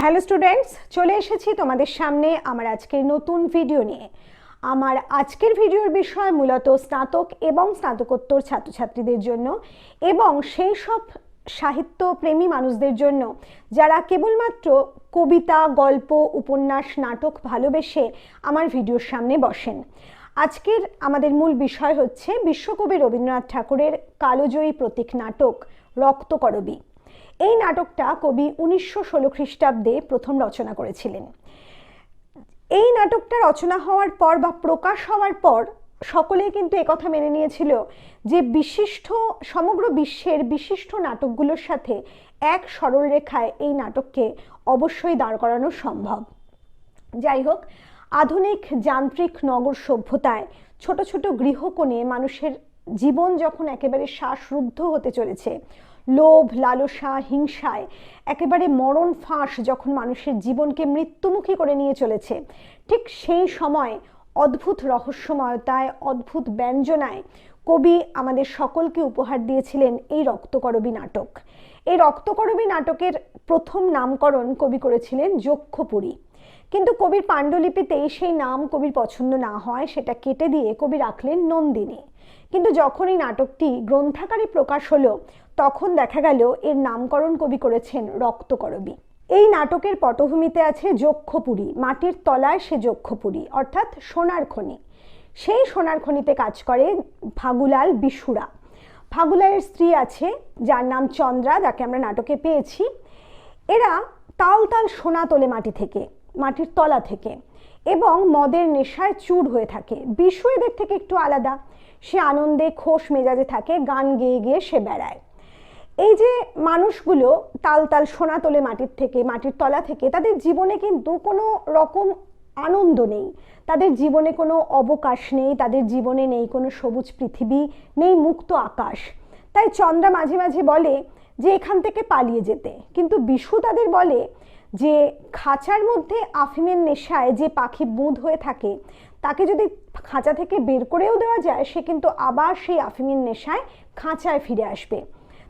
Hello students, চলে এসেছি তোমাদের সামনে আমার আজকের নতুন ভিডিও নিয়ে। আমার আজকের ভিডিওর বিষয় মূলত স্নাতক এবং স্নাতকোত্তর ছাত্রছাত্রীদের জন্য এবং সেই সব সাহিত্য প্রেমী মানুষদের জন্য যারা কেবলমাত্র কবিতা, গল্প, উপন্যাস, নাটক ভালোবেসে আমার ভিডিওর সামনে বসেন। আজকের আমাদের মূল বিষয় হচ্ছে বিশ্বকবি রবীন্দ্রনাথ ঠাকুরের কালোজয়ী প্রতীক নাটক রক্তকরবী। এই নাটকটা কবি উনিশশো ষোলো খ্রিস্টাব্দে প্রথম রচনা করেছিলেন। এই নাটকটা রচনা হওয়ার পর বা প্রকাশ হওয়ার পর সকলেই কিন্তু একথা মেনে নিয়েছিল যে বিশিষ্ট, সমগ্র বিশ্বের বিশিষ্ট নাটকগুলোর সাথে এক সরল রেখায় এই নাটককে অবশ্যই দাঁড় করানো সম্ভব। যাই হোক, আধুনিক যান্ত্রিক নগর সভ্যতায় ছোট ছোট গৃহকোণে মানুষের জীবন যখন একেবারে শ্বাসরুদ্ধ হতে চলেছে লোভ, লালসা, হিংসায়। একেবারে মরণ ফাঁস যখন মানুষের জীবনকে মৃত্যুমুখী করে নিয়ে চলেছে। ঠিক সেই সময় অদ্ভুত রহস্যময়তায়, অদ্ভুত ব্যঞ্জনায় কবি আমাদের সকলকে উপহার দিয়েছিলেন এই রক্তকরবী নাটক। এই রক্তকরবী নাটকের প্রথম নামকরণ কবি করেছিলেন যক্ষপুরী। কিন্তু কবির পাণ্ডুলিপিতেই সেই নাম কবির পছন্দ না হয়, সেটা কেটে দিয়ে কবি রাখলেন নন্দিনী। কিন্তু যখন এই নাটকটি গ্রন্থাকারে প্রকাশ হলো, তখন দেখা গেল এর নামকরণ কবি করেছেন রক্তকরবী। এই নাটকের পটভূমিতে আছে যক্ষপুরী, মাটির তলায় সে যক্ষপুরী, অর্থাৎ সোনার খনি। সেই সোনার খনিতে কাজ করে ফাগুলাল বিশুরা। ফাগুলালের স্ত্রী আছে, যার নাম চন্দ্রা, যাকে আমরা নাটকে পেয়েছি। এরা তাল তাল সোনা তোলে মাটি থেকে। মাটির তলা থেকে এবং মদের নেশায় চুর হয়ে থাকে। বিশু এদের থেকে একটু আলাদা। সে আনন্দে খোশ মেজাজে থাকে, গান গেয়ে গিয়ে সে বেড়ায়। এই যে মানুষগুলো তাল তাল সোনা তোলে মাটির থেকে, মাটির তলা থেকে, তাদের জীবনে কিন্তু কোনো রকম আনন্দ নেই। তাদের জীবনে কোনো অবকাশ নেই, তাদের জীবনে নেই কোনো সবুজ পৃথিবী, নেই মুক্ত আকাশ। তাই চন্দ্রা মাঝে মাঝে বলে যে, এখান থেকে পালিয়ে যেতে। কিন্তু বিশু তাদের বলে যে খাঁচার মধ্যে আফিমের নেশায় যে পাখি বুঁদ হয়ে থাকে, তাকে যদি খাঁচা থেকে বের করেও দেওয়া যায়, সে কিন্তু আবার সেই আফিমের নেশায় খাঁচায় ফিরে আসবে।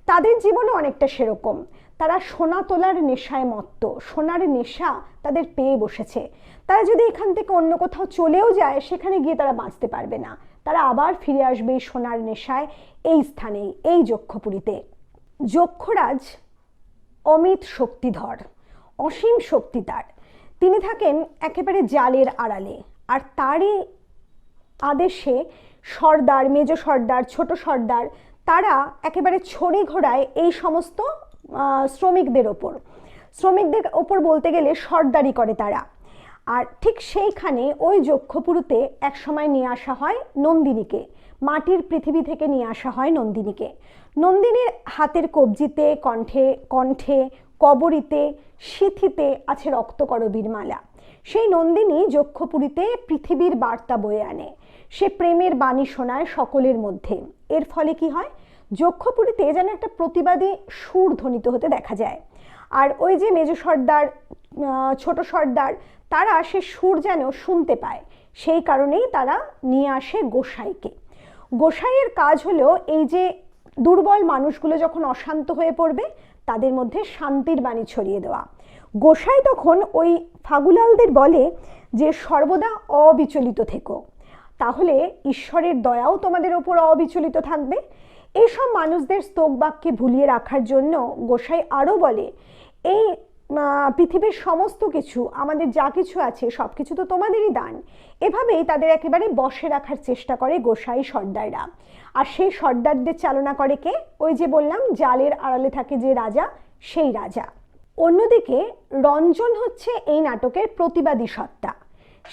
তাদের জীবনে অনেকটা সেরকম। তারা সোনা তোলার নেশায় মত্ত। সোনার নেশা তাদের পেয়ে বসেছে। তারা যদি এখান থেকে অন্য কোথাও চলেও যায়, সেখানে গিয়ে তারা বাঁচতে পারবে না। তারা আবার ফিরে আসবে এই সোনার নেশায়, এই স্থানেই, এই যক্ষপুরীতে। যক্ষরাজ অমিত শক্তিধর। অসীম শক্তি তার। তিনি থাকেন একেবারে জালের আড়ালে। আর তারই আদেশে সর্দার, মেজ সর্দার, ছোট সর্দার, তারা একেবারে ছড়ি ঘোড়ায় এই সমস্ত শ্রমিকদের ওপর। শ্রমিকদের ওপর বলতে গেলে সর্দারি করে তারা। আর ঠিক সেইখানে ওই যক্ষপুরুতে একসময় নিয়ে আসা হয় নন্দিনীকে। মাটির পৃথিবী থেকে নিয়ে আসা হয় নন্দিনীকে। নন্দিনীর হাতের কবজিতে কণ্ঠে কণ্ঠে কবরিতে, সিথিতে আছে রক্তকরবীর মালা। সেই নন্দিনী যক্ষপুরীতে পৃথিবীর বার্তা বয়ে আনে। সে প্রেমের বাণী শোনায় সকলের মধ্যে। এর ফলে কি হয়? যক্ষপুরীতে যেন একটা প্রতিবাদী সুর ধ্বনিত হতে দেখা যায়। আর ওই যে মেজ সর্দার ছোট সর্দার, তারা সে সুর যেন শুনতে পায়। সেই কারণেই তারা নিয়ে আসে গোসাইকে। গোসাইয়ের কাজ হলো এই যে দুর্বল মানুষগুলো যখন অশান্ত হয়ে পড়বে, তাদের মধ্যে শান্তির বাণী ছড়িয়ে দেওয়া। গোসাই তখন ওই ফাগুলালদের বলে যে, সর্বদা অবিচলিত থেকো। তাহলে ঈশ্বরের দয়াও তোমাদের ওপর অবিচলিত থাকবে। এইসব মানুষদের স্তোক বাক্যে ভুলিয়ে রাখার জন্য গোসাই আরও বলে, এই পৃথিবীর সমস্ত কিছু, আমাদের যা কিছু আছে সব কিছু তো তোমাদেরই দান। এভাবেই তাদের একেবারে বসে রাখার চেষ্টা করে গোসাই সর্দাররা। আর সেই সর্দারদের চালনা করে কে? ওই যে বললাম, জালের আড়ালে থাকে যে রাজা, সেই রাজা। অন্যদিকে রঞ্জন হচ্ছে এই নাটকের প্রতিবাদী সত্তা।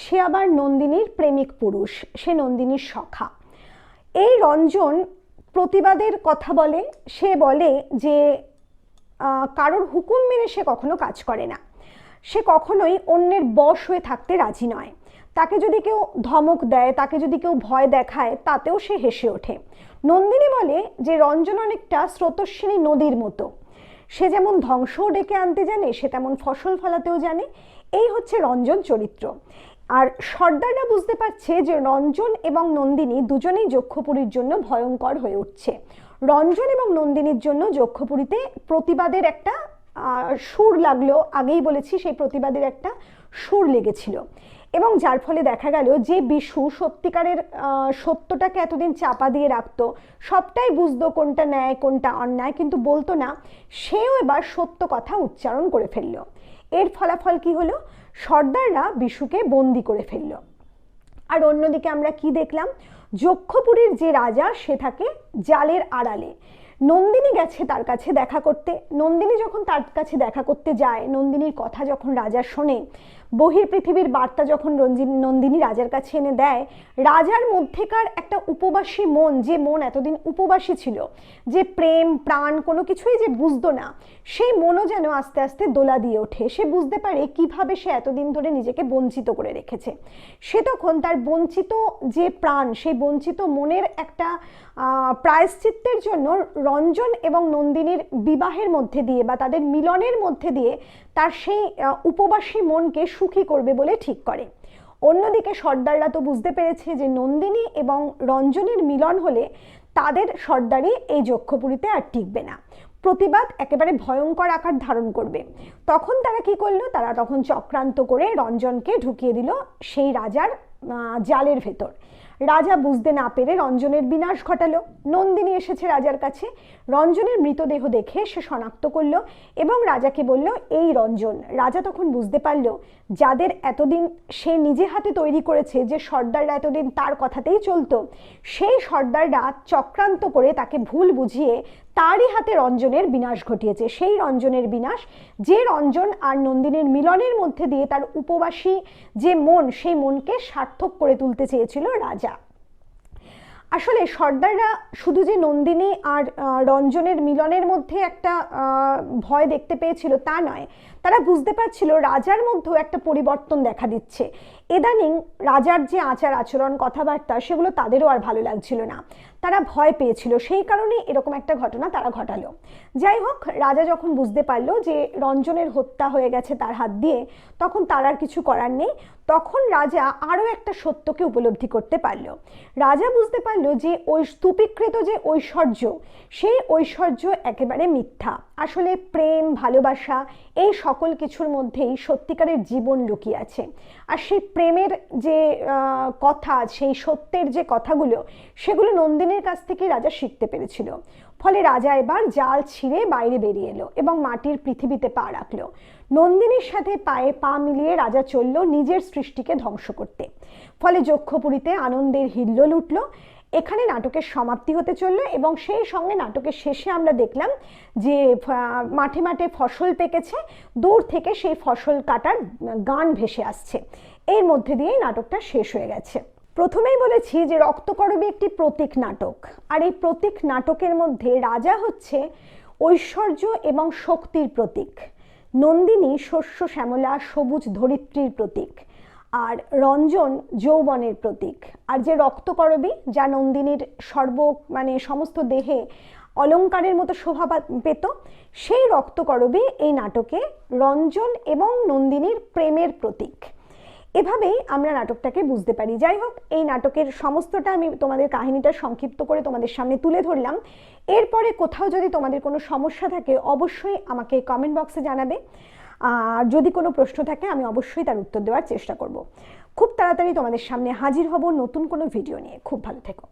সে আবার নন্দিনীর প্রেমিক পুরুষ, সে নন্দিনীর সখা। এই রঞ্জন প্রতিবাদের কথা বলে, সে বলে যে কারোর হুকুম মেনে সে কখনো কাজ করে না। সে কখনোই অন্যের বশ হয়ে থাকতে রাজি নয়। তাকে যদি কেউ ধমক দেয়, তাকে যদি কেউ ভয় দেখায়, তাতেও সে হেসে ওঠে। নন্দিনী বলে যে, রঞ্জন অনেকটা স্রোতস্বিনী নদীর মতো। সে যেমন ধ্বংসও ডেকে আনতে জানে, সে তেমন ফসল ফলাতেও জানে। এই হচ্ছে রঞ্জন চরিত্র। আর সর্দাররা বুঝতে পারছে যে, রঞ্জন এবং নন্দিনী দুজনেই যক্ষপুরীর জন্য ভয়ঙ্কর হয়ে উঠছে। রঞ্জন এবং নন্দিনীর জন্য যক্ষপুরীতে প্রতিবাদের একটা সুর লাগল। আগেই বলেছি, সেই প্রতিবাদের একটা সুর লেগেছিল। এবং যার ফলে দেখা গেল যে বিশু সত্যিকারের সত্যটাকে এতদিন চাপা দিয়ে রাখতো, সবটাই বুঝতো কোনটা ন্যায়, কোনটা অন্যায়, কিন্তু বলতো না, সেও এবার সত্য কথা উচ্চারণ করে ফেলল। এর ফলাফল কি হলো? সর্দাররা বিশুকে বন্দি করে ফেলল। আর অন্যদিকে আমরা কি দেখলাম? যক্ষপুরীর যে রাজা, সে থাকে জালের আড়ালে। নন্দিনী গেছে তার কাছে দেখা করতে। নন্দিনী যখন তার কাছে দেখা করতে যায়, নন্দিনীর কথা যখন রাজা শোনে, বহির পৃথিবীর বার্তা যখন রঞ্জিনী, নন্দিনী রাজার কাছে এনে দেয়, রাজার মধ্যেকার একটা উপবাসী মন, যে মন এতদিন উপবাসী ছিল, যে প্রেম, প্রাণ কোনো কিছুই যে বুঝতো না, সেই মনও যেন আস্তে আস্তে দোলা দিয়ে ওঠে। সে বুঝতে পারে কীভাবে সে এতদিন ধরে নিজেকে বঞ্চিত করে রেখেছে। সে তখন তার বঞ্চিত যে প্রাণ, সেই বঞ্চিত মনের একটা প্রায়শ্চিত্তের জন্য রঞ্জন এবং নন্দিনীর বিবাহের মধ্যে দিয়ে বা তাদের মিলনের মধ্যে দিয়ে তার সেই উপবাসী মনকে সুখী করবে বলে ঠিক করে। অন্যদিকে সর্দাররা তো বুঝতে পেরেছে যে নন্দিনী এবং রঞ্জনের মিলন হলে তাদের সর্দারি এই যক্ষপুরীতে আর টিকবে না। প্রতিবাদ একেবারে ভয়ঙ্কর আকার ধারণ করবে। তখন তারা কি করল? তারা তখন চক্রান্ত করে রঞ্জনকে ঢুকিয়ে দিল সেই রাজার জালের ভেতর। রাজা বুঝতে না পেরে রঞ্জনের বিনাশ ঘটালো। নন্দিনী এসেছে রাজার কাছে। রঞ্জনের মৃতদেহ দেখে সে শনাক্ত করল এবং রাজাকে বলল, এই রঞ্জন। রাজা তখন বুঝতে পারল, যাদের এতদিন সে নিজে হাতে তৈরি করেছে, যে সর্দাররা এতদিন তার কথাতেই চলতো, সেই সর্দাররা চক্রান্ত করে তাকে ভুল বুঝিয়ে তারই হাতে রঞ্জনের বিনাশ ঘটিয়েছে। সেই রঞ্জনের বিনাশ, যে রঞ্জন আর নন্দিনীর মিলনের মধ্যে দিয়ে তার উপবাসী যে মন, সেই মনকে সার্থক করে তুলতে চেয়েছিল রাজা। আসলে সর্দাররা শুধু যে নন্দিনী আর রঞ্জনের মিলনের মধ্যে একটা ভয় দেখতে পেয়েছিল তা নয়। তারা বুঝতে পারছিল রাজার মধ্যেও একটা পরিবর্তন দেখা দিচ্ছে। এদানিং রাজার যে আচার আচরণ, কথাবার্তা, সেগুলো তাদেরও আর ভালো লাগছিল না। তারা ভয় পেয়েছিল, সেই কারণে এরকম একটা ঘটনা তারা ঘটালো। যাই হোক, রাজা যখন বুঝতে পারল যে রঞ্জনের হত্যা হয়ে গেছে তার হাত দিয়ে, তখন তার আর কিছু করার নেই। তখন রাজা আরও একটা সত্যকে উপলব্ধি করতে পারল। রাজা বুঝতে পারল যে ওই স্তূপীকৃত যে ঐশ্বর্য, সেই ঐশ্বর্য একেবারে মিথ্যা। আসলে প্রেম, ভালোবাসা এই সকল কিছুর মধ্যেই সত্যিকারের জীবন লুকিয়ে আছে। আর সেই প্রেমের যে কথা, সেই সত্যের যে কথাগুলো, সেগুলো নন্দিনীর কাছ থেকে রাজা শিখতে পেরেছিল। ফলে রাজা এবার জাল ছিঁড়ে বাইরে বেরিয়ে এলো এবং মাটির পৃথিবীতে পা রাখল। নন্দিনীর সাথে পায়ে পা মিলিয়ে রাজা চলল নিজের সৃষ্টিকে ধ্বংস করতে। ফলে যক্ষপুরীতে আনন্দের হিল্লোল উঠল, এখানে নাটকের সমাপ্তি হতে চলল এবং সেই সঙ্গে নাটকের শেষে আমরা দেখলাম যে মাঠে মাঠে ফসল পেকেছে, দূর থেকে সেই ফসল কাটার গান ভেসে আসছে। এর মধ্যে দিয়েই নাটকটা শেষ হয়ে গেছে। প্রথমেই বলেছি যে রক্তকরবী একটি প্রতীক নাটক। আর এই প্রতীক নাটকের মধ্যে রাজা হচ্ছে ঐশ্বর্য এবং শক্তির প্রতীক। নন্দিনী শস্য শ্যামলা সবুজ ধরিত্রীর প্রতীক। আর রঞ্জন যৌবনের প্রতীক। আর যে রক্তকরবী, যা নন্দিনীর সর্ব মানে সমস্ত দেহে অলংকারের মতো শোভা পেত, সেই রক্তকরবী এই নাটকে রঞ্জন এবং নন্দিনীর প্রেমের প্রতীক। এভাবেই আমরা নাটকটাকে বুঝতে পারি। যাই হোক, এই নাটকের সমস্তটা আমি তোমাদের কাহিনীটা সংক্ষিপ্ত করে তোমাদের সামনে তুলে ধরলাম। এরপরে কোথাও যদি তোমাদের কোনো সমস্যা থাকে, অবশ্যই আমাকে কমেন্ট বক্সে জানাবে। আর যদি কোনো প্রশ্ন থাকে, আমি অবশ্যই তার উত্তর দেওয়ার চেষ্টা করব। খুব তাড়াতাড়ি তোমাদের সামনে হাজির হব নতুন কোনো ভিডিও নিয়ে। খুব ভালো থেকো।